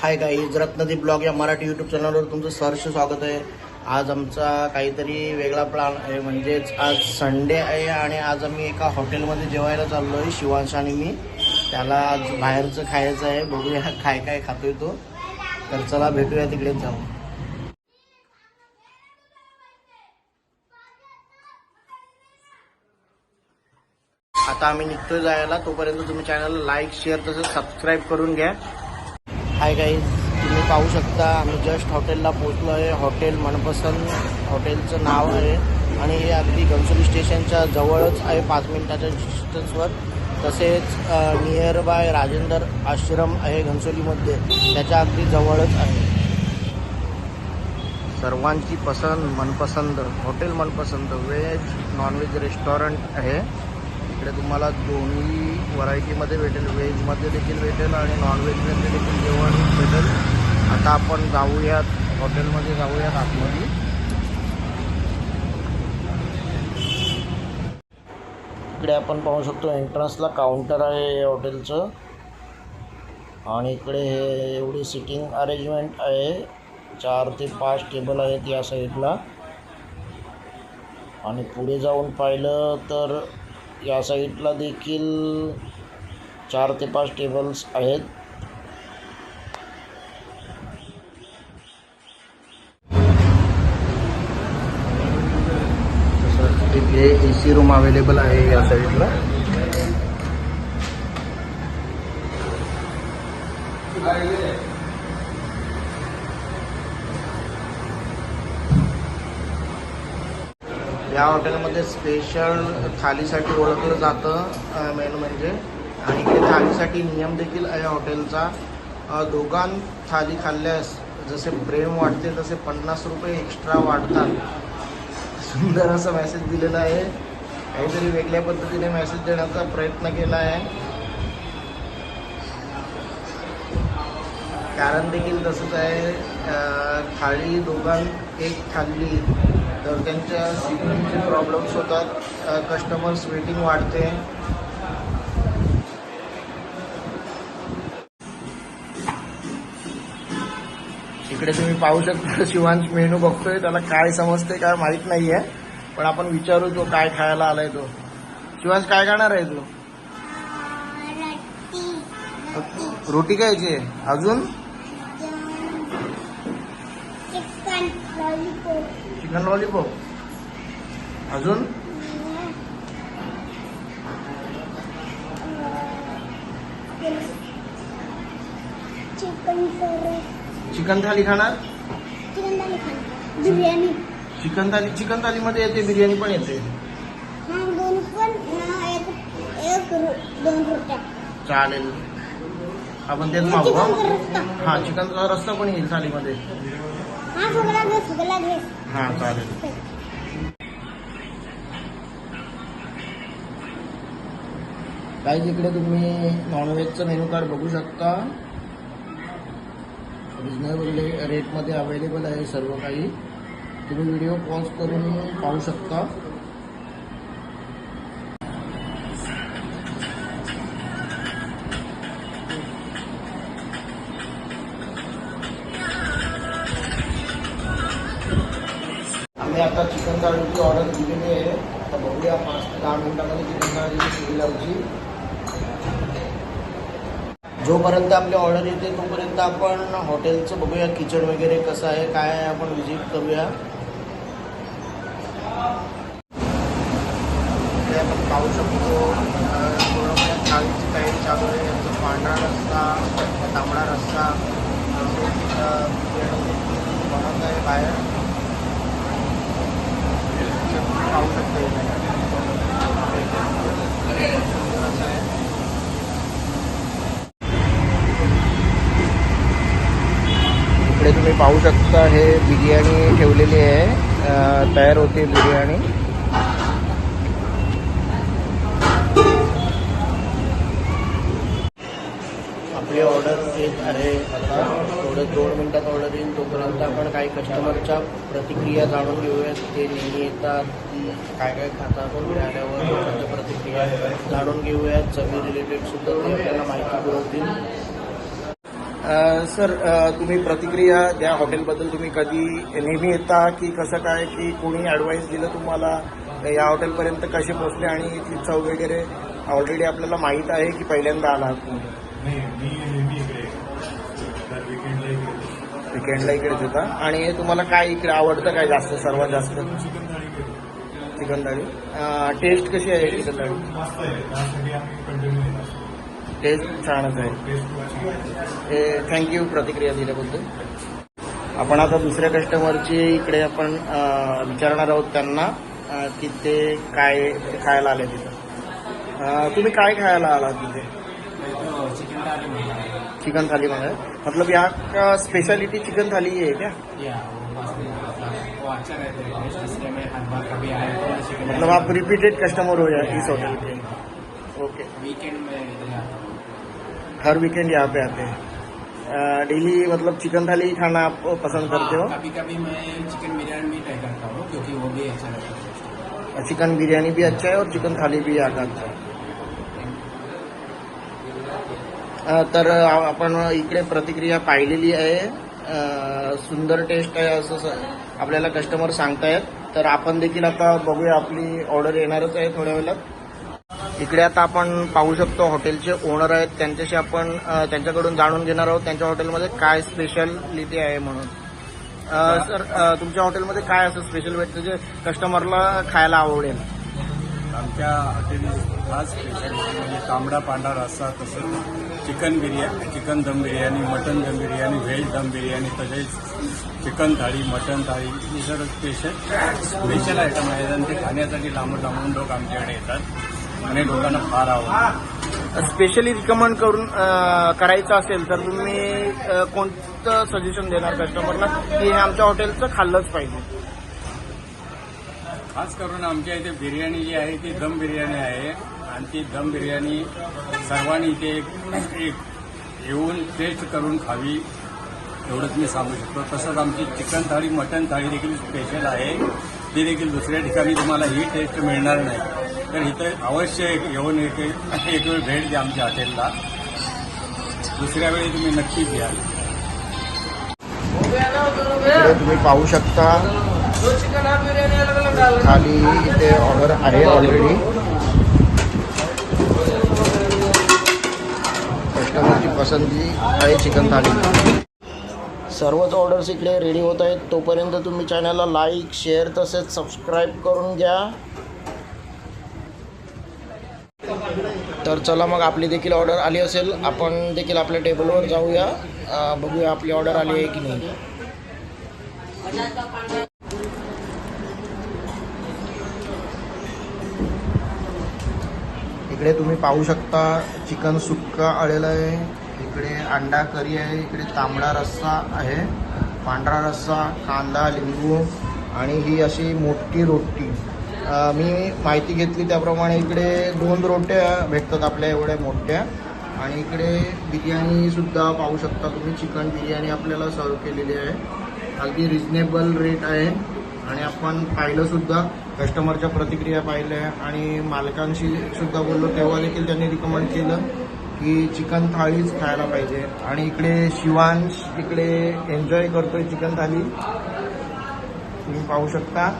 Hi guys Ratnadeep blog या Marathi YouTube चॅनलवर तुमचं सहर्ष स्वागत आहे. आज आमचा काहीतरी वेगळा प्लॅन आहे म्हणजेच आज संडे आहे आणि आज आम्ही एका हॉटेलमध्ये जेवायला चाललो आहे शिवांश आणि मी. त्याला आज बाहेरचं खायचं आहे बघूया काय काय खातोय तो. तर चला भेटूया तिकडेच जाऊ आता आम्ही निघतोय जायला तोपर्यंत तुम्ही चॅनलला लाईक शेअर तसंच सबस्क्राईब करून घ्या. हाय गाईज तुम्ही पाहू शकता आम्ही जस्ट हॉटेलला पोहोचलो आहे. हॉटेल मनपसंत हॉटेलचं नाव आहे. आणि हे अगदी घनसोली स्टेशनच्या जवळच आहे पाच मिनिटाच्या डिस्टन्सवर तसेच नियर बाय राजेंद्र आश्रम आहे घनसोलीमध्ये. त्याच्या अगदी जवळच आहे. सर्वांची पसंत मनपसंत हॉटेल मनपसंत व्हेज नॉनव्हेज रेस्टॉरंट आहे. इकडे तुम्हाला दोन्ही व्हरायटीमध्ये भेटेल. व्हेजमध्ये देखील भेटेल आणि नॉनव्हेजमध्ये देखील जेवण भेटेल. आता आपण जाऊयात. हॉटेलमध्ये जाऊयात आतमध्ये. इकडे आपण पाहू शकतो एंट्रन्सला काउंटर आहे या हॉटेलचं. आणि इकडे हे एवढी सिटिंग अरेंजमेंट आहे. चार ते पाच टेबल आहेत या साईडला आणि पुढे जाऊन पाहिलं तर या साईटला देखील चार ते पाच टेबल्स आहेत. तिथे ए सी रूम अवेलेबल आहे या साईडला. या हॉटेलमध्ये स्पेशल थालीसाठी ओळखलं जातं मेन म्हणजे. आणि इकडे थालीसाठी नियम देखील आहे हॉटेलचा. दोघां थाली खाल्ल्यास जसे प्रेम वाटते तसे पन्नास रुपये एक्स्ट्रा वाढतात. सुंदर असा मेसेज दिलेला आहे. काहीतरी वेगळ्या पद्धतीने मेसेज देण्याचा प्रयत्न केला आहे. कारण देखील तसंच आहे. थाळी दोघां एक खाल्ली तर त्यांच्या सिग्नलचे प्रॉब्लेम्स होतात. कस्टमर्स वेटिंग वाढते. इकडे तुम्ही पाहू शकता शिवांश मेनू बघतोय. त्याला काय समजते काय माहीत नाही आहे पण आपण विचारू तो काय खायला आलाय तो. शिवांश काय खाणार आहे तू? रोटी खायची आहे. अजून? चिकन लॉलीपॉप अजून? चिकन थाली खाणार? चिकन थाली खाणार बिर्याणी. चिकन थाली चिकन थालीमध्ये येते बिर्याणी पण येते. चालेल. आपण तेच मागू हा? हा चिकनचा रस्ता पण येईल थालीमध्ये. हा घे घे. हा चालेल. काही तिकडे तुम्ही नॉनव्हेजचं मेनू कार्ड बघू शकता. रिजनेबल रेटमध्ये अवेलेबल आहे सर्व काही. तुम्ही व्हिडिओ पॉज करून पाहू शकता. मिनिटामध्ये लावची जोपर्यंत आपली ऑर्डर येते तोपर्यंत आपण हॉटेलचं बघूया किचन वगैरे कसं आहे काय आहे आपण व्हिजिट करूया ते आपण पाहू शकतो अं, पूर्णपणे थाळीची तयारी चालू आहे यांचा पांढरा रस्ता तांबडा रस्ता बनवत आहे बाहेर पाहू शकता इथे. असं आहे. इकडे तुम्ही पाहू शकता हे बिर्याणी ठेवलेली आहे. तयार होते बिर्याणी. आपली ऑर्डर येत आहे. आता थोडं दोन मिनिटात ऑर्डर येईल. तोपर्यंत आपण काही कस्टमरच्या प्रतिक्रिया जाणून घेऊयात. ते नेहमी येतात काय काय खातात मिळाल्यावर. आल्यावर त्यांच्या प्रतिक्रिया जाणून घेऊयात. चवी रिलेटेड सुद्धा ते आपल्याला माहिती पुरवतील सर तुम्ही प्रतिक्रिया द्या हॉटेलबद्दल. तुम्ही कधी नेहमी येता की कसं काय की कोणी ॲडवाईस दिलं तुम्हाला? या हॉटेलपर्यंत कसे पोचले आणि इथली चव वगैरे ऑलरेडी आपल्याला माहीत आहे की पहिल्यांदा आला विकेंडला इकडे विकेंडला इकडेच होता. आणि तुम्हाला काय इकडे आवडतं काय जास्त सर्वात जास्त? चिकन थाळी टेस्ट कशी आहे चिकन थाळी टेस्ट छानच आहे. हे थँक्यू प्रतिक्रिया दिल्याबद्दल. आपण आता दुसऱ्या कस्टमरची इकडे आपण विचारणार आहोत त्यांना की ते काय खायला आले तिथं. तुम्ही काय खायला आला तिथे? चिकन थाली मांगा मतलब यहाँ का स्पेशलिटी चिकन थाली ही है क्या? मतलब आप रिपीटेड कस्टमर हो जाए इस होटल के. ओके वीकेंड में हर वीकेंड यहाँ पे आते हैं। डेली मतलब चिकन थाली ही खाना आप पसंद करते हो? कभी कभी मैं चिकन बिरयानी भी ट्राई करता हूँ क्योंकि वो भी अच्छा रहता है। चिकन बिर्याणी भी अच्छा है और चिकन थाली भी आता अच्छा है। तर आपण इकडे प्रतिक्रिया पाहिलेली आहे सुंदर टेस्ट आहे असं आपल्याला कस्टमर सांगतायत. तर आपण देखील आता बघूया आपली ऑर्डर येणारच आहे थोड्या वेळात. इकडे आता आपण पाहू शकतो हॉटेलचे ओनर आहेत. त्यांच्याशी आपण त्यांच्याकडून जाणून घेणार आहोत. त्यांच्या हॉटेलमध्ये काय स्पेशालिटी आहे म्हणून. सर तुमच्या हॉटेलमध्ये काय असं स्पेशल भेटतं जे कस्टमरला खायला आवडेल? आमच्या हॉटेल खास स्पेशालिटी म्हणजे तांबडा पांढरा रस्सा तसंच चिकन बिर्याणी चिकन दम बिर्याणी मटन दम बिर्याणी व्हेज दम बिर्याणी तसेच चिकन थाळी मटन थाळी. हे सर्व स्पेशल स्पेशल आयटम आहेत आणि ते खाण्यासाठी लांबून लांबून लोक आमच्याकडे येतात. आणि लोकांना फार आवडतं. स्पेशली रिकमेंड करून करायचं असेल तर तुम्ही कोणतं सजेशन देणार कस्टमरला की हे आमच्या हॉटेलचं खाल्लंच पाहिजे. खास करून आमच्या इथे बिर्याणी जी आहे ती दम बिर्याणी आहे. आणि ती दम बिर्याणी सर्वांनी इथे एक एक येऊन टेस्ट करून खावी एवढंच मी सांगू शकतो. तसंच आमची चिकन थाळी मटन थाळी देखील स्पेशल आहे. ती देखील दुसऱ्या ठिकाणी तुम्हाला ही टेस्ट मिळणार नाही. तर इथं अवश्य एक येऊन एक एक वेळ भेट द्या आमच्या हॉटेलला. दुसऱ्या वेळी तुम्ही नक्कीच या. तुम्ही पाहू शकता. खाली इथे ऑर्डर आहे ऑलरेडी कस्टमरची पसंती आहे चिकन थाली. सर्वच ऑर्डर्स इकडे रेडी होत आहेत. तोपर्यंत तुम्ही चॅनलला लाईक शेअर तसेच सबस्क्राईब करून घ्या. तर चला मग आपली देखील ऑर्डर आली असेल आपण देखील आपल्या टेबलवर जाऊया. बघूया आपली ऑर्डर आली आहे की नाही. इकडे तुम्ही पाहू शकता चिकन सुक्का आलेलं आहे इकडे अंडा करी आहे इकडे तांबडा रस्सा आहे पांढरा रस्सा कांदा लिंबू आणि ही अशी मोठी रोटी. मी माहिती घेतली त्याप्रमाणे इकडे दोन रोट्या भेटतात आपल्या एवढ्या मोठ्या. आणि इकडे बिर्याणीसुद्धा पाहू शकता तुम्ही. चिकन बिर्याणी आपल्याला सर्व केलेली आहे. अगदी रिजनेबल रेट आहे. आणि आपण पाहिलं सुद्धा कस्टमरच्या प्रतिक्रिया पाहिल्या आणि मालकांशी सुद्धा बोललो तेव्हा देखील त्यांनी रिकमेंड केलं की चिकन थाळीच खायला पाहिजे. आणि इकडे शिवांश इकडे एन्जॉय करतोय चिकन थाळी तुम्ही पाहू शकता.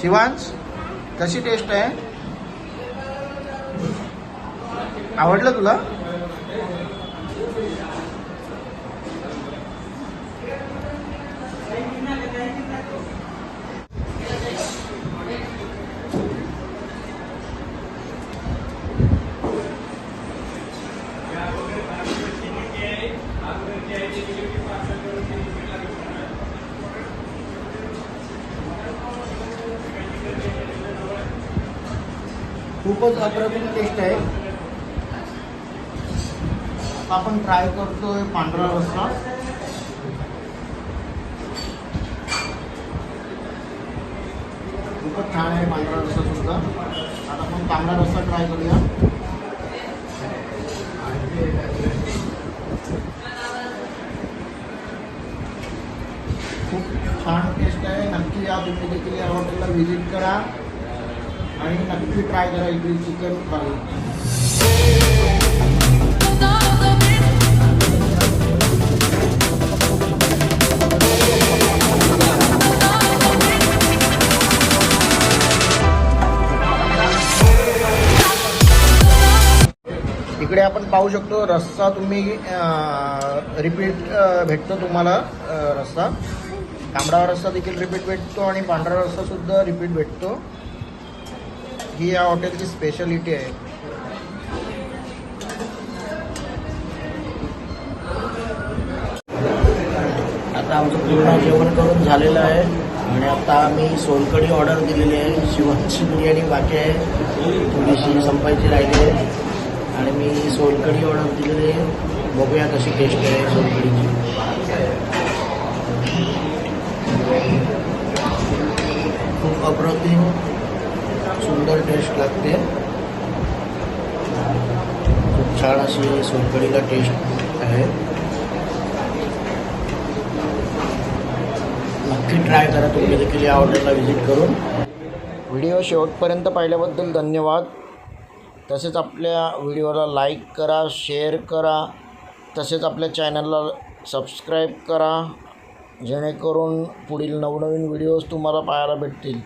शिवांश कशी टेस्ट आहे? आवडलं तुला? खूपच अप्रतिम टेस्ट आहे. आपण ट्राय करतोय पांढरा रस्सा खूपच छान आहे पांढरा रस्सा सुद्धा. आता आपण तांबडा रस्सा ट्राय करूया खूप छान टेस्ट आहे नक्की या तुम्ही देखील या हॉटेलला ट्राय करा इकडे चिकन इकडे आपण पाहू शकतो रस्सा तुम्ही रिपीट भेटतो तुम्हाला रस्सा. तांबडा रस्सा देखील रिपीट भेटतो आणि पांढरा रस्सा सुद्धा रिपीट भेटतो. ही या हॉटेलची स्पेशालिटी आहे. आता आमचं पूर्ण जेवण करून झालेलं आहे. आणि आता आम्ही सोलकडी ऑर्डर दिलेली आहे. शिवाची बिर्याणी बाकी आहे. थोडीशी संपायची राहिली आहे. आणि मी सोलकडी ऑर्डर दिलेली आहे. बघूया कशी टेस्ट आहे सोलकडीची. खूप अप्रतिम. सुंदर टेस्ट लागते. खूप छान अशी सोलकडीला टेस्ट आहे. नक्की ट्राय करा तुम्ही देखील या हॉटेलला व्हिजिट करून. व्हिडिओ शेवटपर्यंत पाहिल्याबद्दल धन्यवाद. तसेच आपल्या व्हिडिओला लाईक करा शेअर करा. तसेच आपल्या चॅनलला सबस्क्राईब करा. जेणेकरून पुढील नवनवीन व्हिडिओज तुम्हाला पाहायला भेटतील.